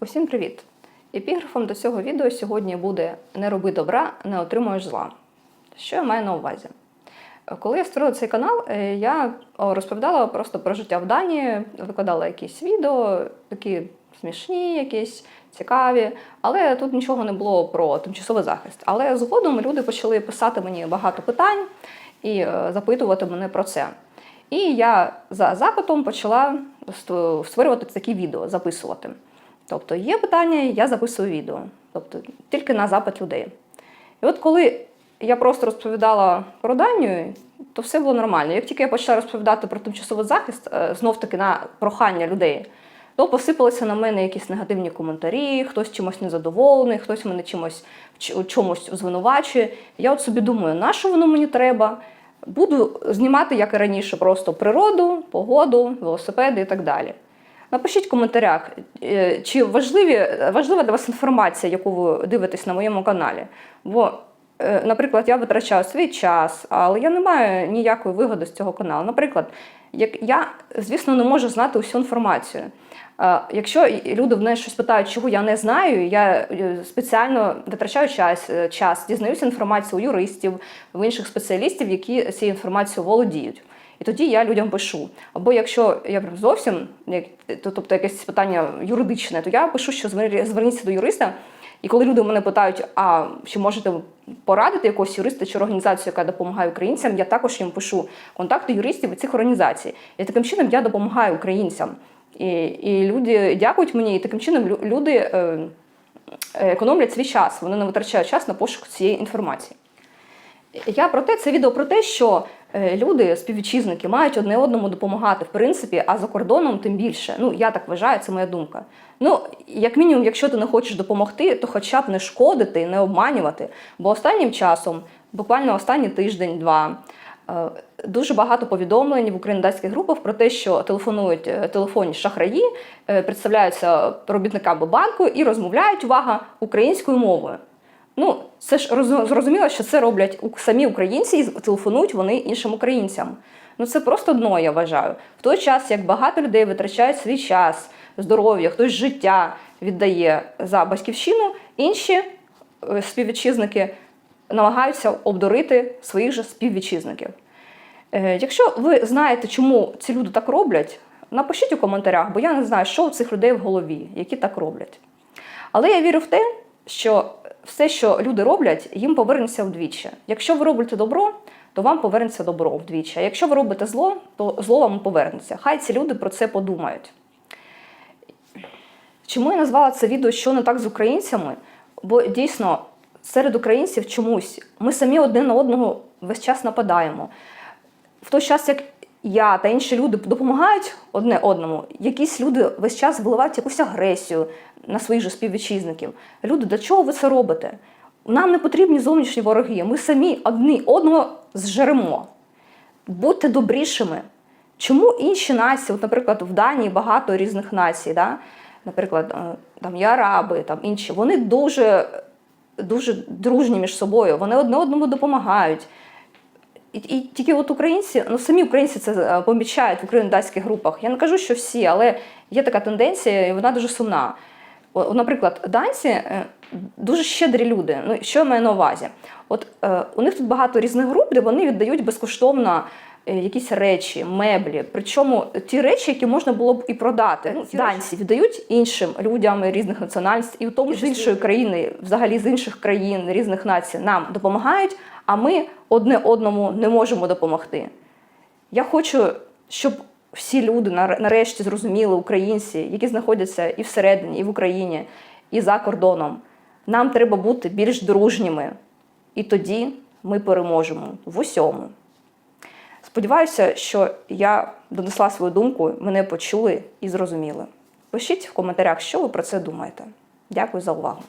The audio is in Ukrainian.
Усім привіт! Епіграфом до цього відео сьогодні буде Не роби добра, не отримуєш зла. Що я маю на увазі? Коли я створила цей канал, е, я розповідала просто про життя в Данії, викладала якісь відео, такі смішні, якісь цікаві, але тут нічого не було про тимчасовий захист. Але згодом люди почали писати мені багато питань і е, запитувати мене про це. І я за запитом почала ст- створювати такі відео, записувати. Тобто є питання, я записую відео, тобто тільки на запит людей. І от коли я просто розповідала про Данію, то все було нормально. Як тільки я почала розповідати про тимчасовий захист, е, знов таки на прохання людей, то посипалися на мене якісь негативні коментарі, хтось чимось незадоволений, хтось мене чимось чомусь звинувачує. Я от собі думаю, на що воно мені треба? Буду знімати, як і раніше, просто природу, погоду, велосипеди і так далі. Напишіть в коментарях, е, чи важливі, важлива для вас інформація, яку ви дивитесь на моєму каналі. Бо, е, наприклад, я витрачаю свій час, але я не маю ніякої вигоди з цього каналу. Наприклад, як я, звісно, не можу знати усю інформацію. Е, Якщо люди в мене щось питають, чого я не знаю, я спеціально витрачаю час, час дізнаюся інформацію у юристів, в інших спеціалістів, які цією інформацією володіють. І тоді я людям пишу. Або якщо я прям зовсім, то- тобто якесь питання юридичне, то я пишу, що звер- зверніться до юриста. І коли люди мене питають, а чи можете порадити якогось юриста чи організацію, яка допомагає українцям, я також їм пишу контакти юристів і цих організацій. І таким чином я допомагаю українцям. І, і люди дякують мені, і таким чином люди е, економлять свій час, вони не витрачають час на пошук цієї інформації. Я про те, це відео про те, що е, люди, співвітчизники, мають одне одному допомагати, в принципі, а за кордоном тим більше. Ну, я так вважаю, це моя думка. Ну, як мінімум, якщо ти не хочеш допомогти, то хоча б не шкодити, не обманювати. Бо останнім часом, буквально останній тиждень-два, е, дуже багато повідомлень в українських групах про те, що телефонують е, телефонні шахраї, представляються робітниками банку і розмовляють, увага, українською мовою. Ну, це ж зрозуміло, що це роблять самі українці і телефонують вони іншим українцям. Ну це просто дно, я вважаю. В той час, як багато людей витрачають свій час, здоров'я, хтось життя віддає за батьківщину, інші е, співвітчизники намагаються обдурити своїх же співвітчизників. Е, Якщо ви знаєте, чому ці люди так роблять, напишіть у коментарях, бо я не знаю, що у цих людей в голові, які так роблять. Але я вірю в те, що все, що люди роблять, їм повернеться вдвічі. Якщо ви робите добро, то вам повернеться добро вдвічі. А якщо ви робите зло, то зло вам повернеться. Хай ці люди про це подумають. Чому я назвала це відео Що не так з українцями? Бо дійсно серед українців чомусь ми самі один на одного весь час нападаємо. В той час, як я та інші люди допомагають одне одному, якісь люди весь час виливають якусь агресію на своїх же співвітчизників. Люди, для чого ви це робите? Нам не потрібні зовнішні вороги. Ми самі одні одного зжеремо. Будьте добрішими. Чому інші нації, от, наприклад, в Данії багато різних націй, да? наприклад, е, там є араби, там інші, вони дуже, дуже дружні між собою, вони одне одному допомагають. І, і тільки от українці, ну самі українці це е, помічають в українських групах. Я не кажу, що всі, але є така тенденція, і вона дуже сумна. О, наприклад, данці е, дуже щедрі люди. Ну, що я маю на увазі? От е, у них тут багато різних груп, де вони віддають безкоштовно якісь речі, меблі. Причому ті речі, які можна було б і продати. Ну, данці віддають іншим людям різних національностей, і в тому з іншої країни, взагалі з інших країн, різних націй, нам допомагають, а ми одне одному не можемо допомогти. Я хочу, щоб всі люди нарешті зрозуміли, українці, які знаходяться і всередині, і в Україні, і за кордоном. Нам треба бути більш дружніми. І тоді ми переможемо в усьому. Сподіваюся, що я донесла свою думку, мене почули і зрозуміли. Пишіть в коментарях, що ви про це думаєте. Дякую за увагу.